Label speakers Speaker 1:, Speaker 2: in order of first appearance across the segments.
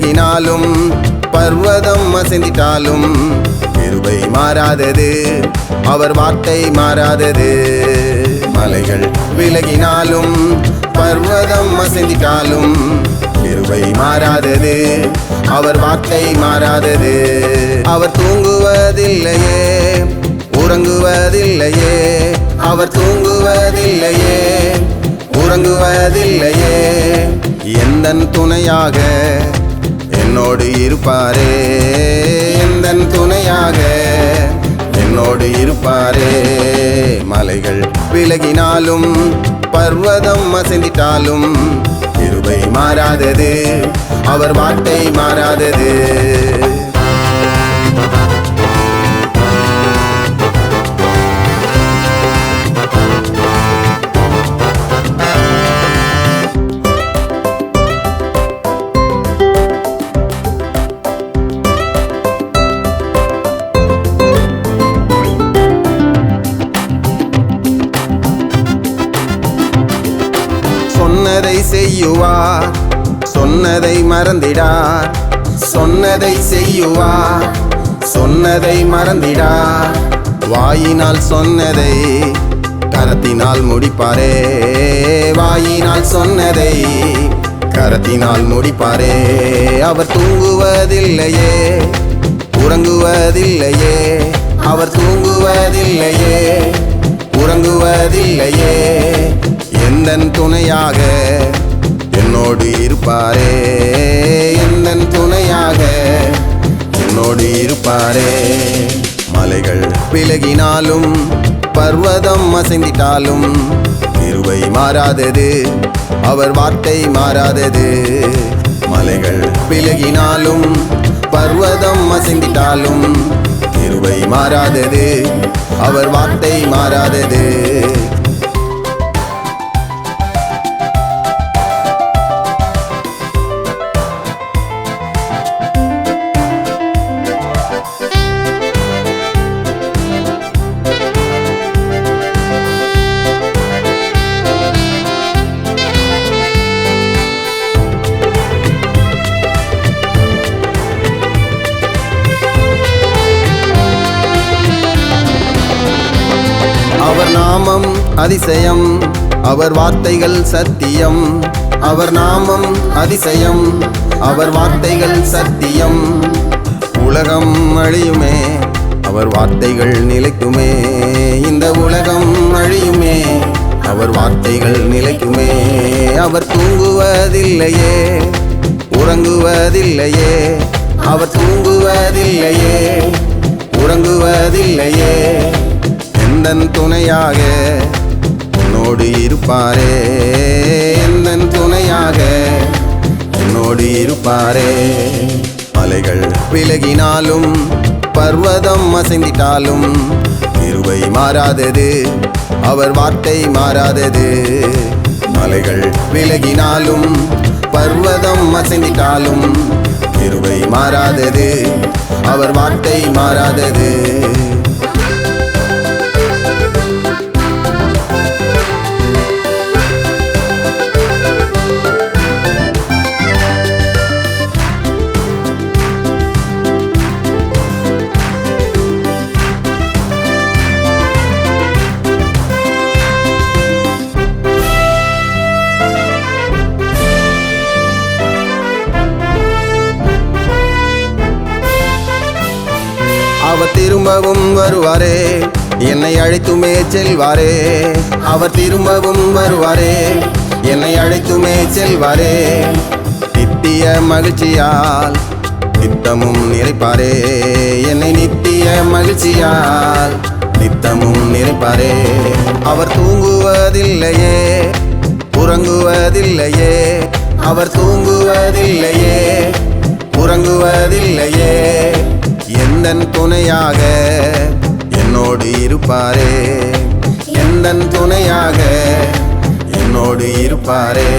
Speaker 1: விலகினாலும் பர்வதம் அசைந்திட்டாலும் கிருபை மாறாதது அவர் வார்த்தை மாறாதது. மலைகள் விலகினாலும் பர்வதம் அசைந்திட்டாலும் கிருபை மாறாதது அவர் வார்த்தை மாறாதது. அவர் தூங்குவதில்லையே உறங்குவதில்லையே அவர் தூங்குவதில்லையே உறங்குவதில்லையே. எந்தன் துணையாக என்னோடு இருப்பாரே எந்தன் துணையாக? என்னோடு இருப்பாரே மலைகள் விலகினாலும் பர்வதம் அசைந்திட்டாலும் இருவை மாறாதது அவர் வார்த்தை மாறாதது. செய்யுவார். சொன்னதை மறந்திடார். சொன்னதை செய்யுவார். சொன்னதை மறந்திடார். வாயினால் சொன்னதை கரத்தினால் முடிப்பாரே. வாயினால் சொன்னதை கரத்தினால் முடிப்பாரே. அவர் தூங்குவதில்லையே. உறங்குவதில்லையே. அவர் தூங்குவதில்லையே. உறங்குவதில்லையே. எந்தன் துணையாக என்னோடு இருப்பாரே. எந்தன் துணையாக என்னோடு இருப்பாரே. மலைகள் விலகினாலும் பர்வதம் அசைந்திட்டாலும் இருவை மாறாதது அவர் வார்த்தை மாறாதது. மலைகள் விலகினாலும் பர்வதம் அசைந்திட்டாலும் இருவை மாறாதது அவர் வார்த்தை மாறாதது. அதிசயம். அவர் வார்த்தைகள் சத்தியம். அவர் நாமம் அதிசயம். அவர் வார்த்தைகள் சத்தியம். உலகம் அழியுமே. அவர் வார்த்தைகள் நிலைக்குமே. இந்த உலகம் அழியுமே. அவர் வார்த்தைகள் நிலைக்குமே. அவர் தூங்குவதில்லையே. உறங்குவதில்லையே. அவர் தூங்குவதில்லையே. உறங்குவதில்லையே. எந்தன் துணையாக என்னோடு இருப்பாரே. எந்தன் துணையாக என்னோடு இருப்பாரே. மலைகள் விலகினாலும் பர்வதம் அசைந்திட்டாலும் இருவை மாறாதது அவர் வார்த்தை மாறாதது. மலைகள் விலகினாலும் பர்வதம் அசைந்திட்டாலும் இருவை மாறாதது அவர் வார்த்தை மாறாதது. திரும்பவும் வருவாரே. என்னை அழைத்துமே செல்வாரே. அவர் திரும்பவும் வருவாரே. என்னை அழைத்துமே செல்வாரே. நித்திய மகிழ்ச்சியால் நித்தமும் நிறைப்பாரே. என்னை நித்திய மகிழ்ச்சியால் நித்தமும் நிறைப்பாரே. அவர் தூங்குவதில்லையே. உறங்குவதில்லையே. அவர் தூங்குவதில்லையே. உறங்குவதில்லையே. எந்தன் துணையாக என்னோடு இருப்பாரே? எந்தன் துணையாக என்னோடு இருப்பாரே?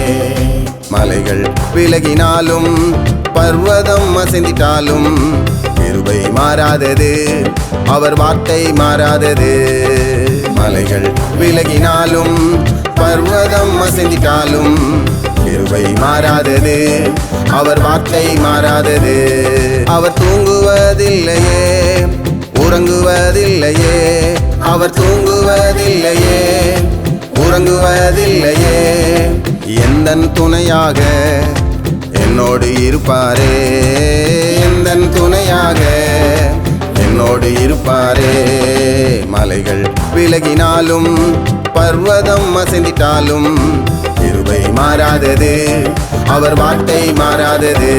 Speaker 1: மலைகள் விலகினாலும் பர்வதம் அசைந்திட்டாலும் கிருபை மாறாதது அவர் வார்த்தை மாறாதது. மலைகள் விலகினாலும் பர்வதம் அசைந்திட்டாலும் கிருபை மாறாதது. அவர் வார்த்தை மாறாதது. அவர் தூங்குவதில்லையே உறங்குவதில்லையே. அவர் தூங்குவதில்லையே உறங்குவதில்லையே. எந்தன் துணையாக என்னோடு இருப்பாரே? எந்தன் துணையாக என்னோடு இருப்பாரே? மலைகள் விலகினாலும் பர்வதம் அசைந்திட்டாலும் கிருபை மாறாதது. அவர் வார்த்தை மாறாதது.